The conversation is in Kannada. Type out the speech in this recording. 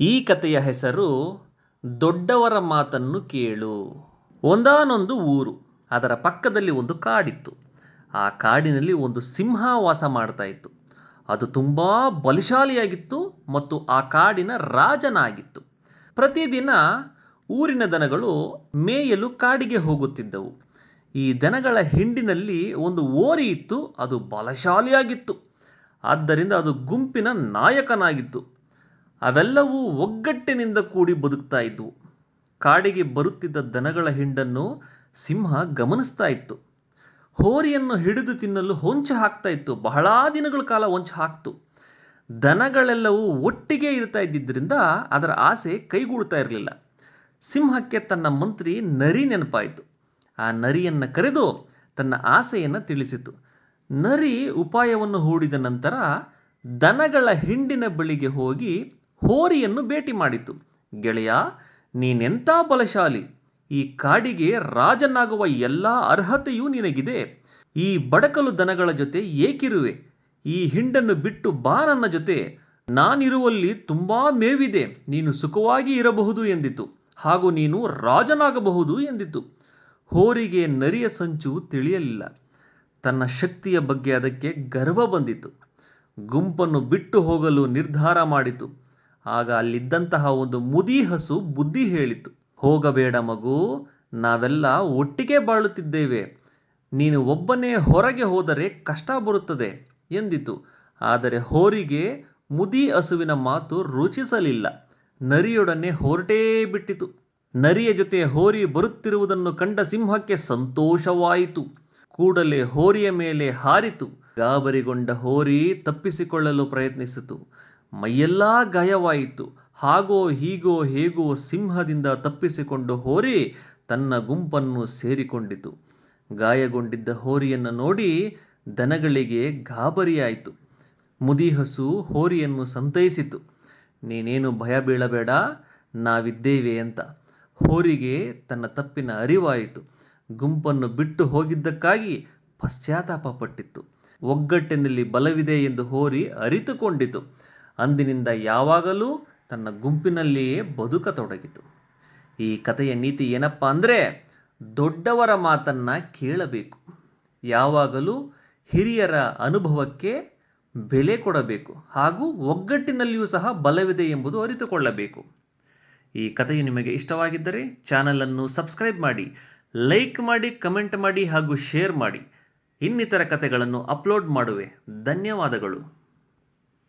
ಈ ಕಥೆಯ ಹೆಸರು ದೊಡ್ಡವರ ಮಾತನ್ನು ಕೇಳು. ಒಂದಾನೊಂದು ಊರು, ಅದರ ಪಕ್ಕದಲ್ಲಿ ಒಂದು ಕಾಡಿತ್ತು. ಆ ಕಾಡಿನಲ್ಲಿ ಒಂದು ಸಿಂಹ ವಾಸ ಮಾಡ್ತಾ ಇತ್ತು. ಅದು ತುಂಬ ಬಲಶಾಲಿಯಾಗಿತ್ತು ಮತ್ತು ಆ ಕಾಡಿನ ರಾಜನಾಗಿತ್ತು. ಪ್ರತಿದಿನ ಊರಿನ ದನಗಳು ಮೇಯಲು ಕಾಡಿಗೆ ಹೋಗುತ್ತಿದ್ದವು. ಈ ದನಗಳ ಹಿಂಡಿನಲ್ಲಿ ಒಂದು ಓರಿ ಇತ್ತು, ಅದು ಬಲಶಾಲಿಯಾಗಿತ್ತು. ಆದ್ದರಿಂದ ಅದು ಗುಂಪಿನ ನಾಯಕನಾಗಿತ್ತು. ಅವೆಲ್ಲವೂ ಒಗ್ಗಟ್ಟಿನಿಂದ ಕೂಡಿ ಬದುಕ್ತಾ ಇದ್ವು. ಕಾಡಿಗೆ ಬರುತ್ತಿದ್ದ ದನಗಳ ಹಿಂಡನ್ನು ಸಿಂಹ ಗಮನಿಸ್ತಾ ಇತ್ತು. ಹೋರಿಯನ್ನು ಹಿಡಿದು ತಿನ್ನಲು ಹೊಂಚು ಹಾಕ್ತಾ ಇತ್ತು. ಬಹಳ ದಿನಗಳ ಕಾಲ ಹೊಂಚು ಹಾಕ್ತು. ದನಗಳೆಲ್ಲವೂ ಒಟ್ಟಿಗೆ ಇರ್ತಾ ಇದ್ದಿದ್ದರಿಂದ ಅದರ ಆಸೆ ಕೈಗೂಡ್ತಾ ಇರಲಿಲ್ಲ. ಸಿಂಹಕ್ಕೆ ತನ್ನ ಮಂತ್ರಿ ನರಿ ನೆನಪಾಯಿತು. ಆ ನರಿಯನ್ನು ಕರೆದು ತನ್ನ ಆಸೆಯನ್ನು ತಿಳಿಸಿತು. ನರಿ ಉಪಾಯವನ್ನು ಹೂಡಿದ ನಂತರ ದನಗಳ ಹಿಂಡಿನ ಬಳಿಗೆ ಹೋಗಿ ಹೋರಿಯನ್ನು ಭೇಟಿ ಮಾಡಿತು. ಗೆಳೆಯ, ನೀನೆಂಥ ಬಲಶಾಲಿ. ಈ ಕಾಡಿಗೆ ರಾಜನಾಗುವ ಎಲ್ಲ ಅರ್ಹತೆಯೂ ನಿನಗಿದೆ. ಈ ಬಡಕಲು ದನಗಳ ಜೊತೆ ಏಕಿರುವೆ. ಈ ಹಿಂಡನ್ನು ಬಿಟ್ಟು ಬಾ ನನ್ನ ಜೊತೆ. ನಾನಿರುವಲ್ಲಿ ತುಂಬ ಮೇವಿದೆ. ನೀನು ಸುಖವಾಗಿ ಇರಬಹುದು ಎಂದಿತು. ಹಾಗೂ ನೀನು ರಾಜನಾಗಬಹುದು ಎಂದಿತು. ಹೋರಿಗೆ ನರಿಯ ಸಂಚು ತಿಳಿಯಲಿಲ್ಲ. ತನ್ನ ಶಕ್ತಿಯ ಬಗ್ಗೆ ಅದಕ್ಕೆ ಗರ್ವ ಬಂದಿತು. ಗುಂಪನ್ನು ಬಿಟ್ಟು ಹೋಗಲು ನಿರ್ಧಾರ ಮಾಡಿತು. ಆಗ ಅಲ್ಲಿದ್ದಂತಹ ಒಂದು ಮುದಿ ಹಸು ಬುದ್ಧಿ ಹೇಳಿತು, ಹೋಗಬೇಡ ಮಗು, ನಾವೆಲ್ಲ ಒಟ್ಟಿಗೆ ಬಾಳುತ್ತಿದ್ದೇವೆ. ನೀನು ಒಬ್ಬನೇ ಹೊರಗೆ ಹೋದರೆ ಕಷ್ಟ ಬರುತ್ತದೆ ಎಂದಿತು. ಆದರೆ ಹೋರಿಗೆ ಮುದಿ ಹಸುವಿನ ಮಾತು ರುಚಿಸಲಿಲ್ಲ. ನರಿಯೊಡನೆ ಹೊರಟೇ ಬಿಟ್ಟಿತು. ನರಿಯ ಜೊತೆ ಹೋರಿ ಬರುತ್ತಿರುವುದನ್ನು ಕಂಡ ಸಿಂಹಕ್ಕೆ ಸಂತೋಷವಾಯಿತು. ಕೂಡಲೇ ಹೋರಿಯ ಮೇಲೆ ಹಾರಿತು. ಗಾಬರಿಗೊಂಡ ಹೋರಿ ತಪ್ಪಿಸಿಕೊಳ್ಳಲು ಪ್ರಯತ್ನಿಸಿತು. ಮೈಯೆಲ್ಲ ಗಾಯವಾಯಿತು. ಹಾಗೋ ಹೀಗೋ ಹೇಗೋ ಸಿಂಹದಿಂದ ತಪ್ಪಿಸಿಕೊಂಡು ಹೋರಿ, ತನ್ನ ಗುಂಪನ್ನು ಸೇರಿಕೊಂಡಿತು. ಗಾಯಗೊಂಡಿದ್ದ ಹೋರಿಯನ್ನು ನೋಡಿ ದನಗಳಿಗೆ ಗಾಬರಿಯಾಯಿತು. ಮುದಿಹಸು ಹೋರಿಯನ್ನು ಸಂತೈಸಿತು. ನೀನೇನು ಭಯ ಬೀಳಬೇಡ, ನಾವಿದ್ದೇವೆ ಅಂತ. ಹೋರಿಗೆ ತನ್ನ ತಪ್ಪಿನ ಅರಿವಾಯಿತು. ಗುಂಪನ್ನು ಬಿಟ್ಟು ಹೋಗಿದ್ದಕ್ಕಾಗಿ ಪಶ್ಚಾತ್ತಾಪ ಪಟ್ಟಿತ್ತು ಒಗ್ಗಟ್ಟಿನಲ್ಲಿ ಬಲವಿದೆ ಎಂದು ಹೋರಿ ಅರಿತುಕೊಂಡಿತು. ಅಂದಿನಿಂದ ಯಾವಾಗಲೂ ತನ್ನ ಗುಂಪಿನಲ್ಲಿಯೇ ಬದುಕತೊಡಗಿತು. ಈ ಕಥೆಯ ನೀತಿ ಏನಪ್ಪ ಅಂದರೆ ದೊಡ್ಡವರ ಮಾತನ್ನು ಕೇಳಬೇಕು. ಯಾವಾಗಲೂ ಹಿರಿಯರ ಅನುಭವಕ್ಕೆ ಬೆಲೆ ಕೊಡಬೇಕು ಹಾಗೂ ಒಗ್ಗಟ್ಟಿನಲ್ಲಿಯೂ ಸಹ ಬಲವಿದೆ ಎಂಬುದು ಅರಿತುಕೊಳ್ಳಬೇಕು. ಈ ಕಥೆಯು ನಿಮಗೆ ಇಷ್ಟವಾಗಿದ್ದರೆ ಚಾನಲನ್ನು ಸಬ್ಸ್ಕ್ರೈಬ್ ಮಾಡಿ, ಲೈಕ್ ಮಾಡಿ, ಕಮೆಂಟ್ ಮಾಡಿ ಹಾಗೂ ಶೇರ್ ಮಾಡಿ. ಇನ್ನಿತರ ಕಥೆಗಳನ್ನು ಅಪ್ಲೋಡ್ ಮಾಡುವೆ. ಧನ್ಯವಾದಗಳು.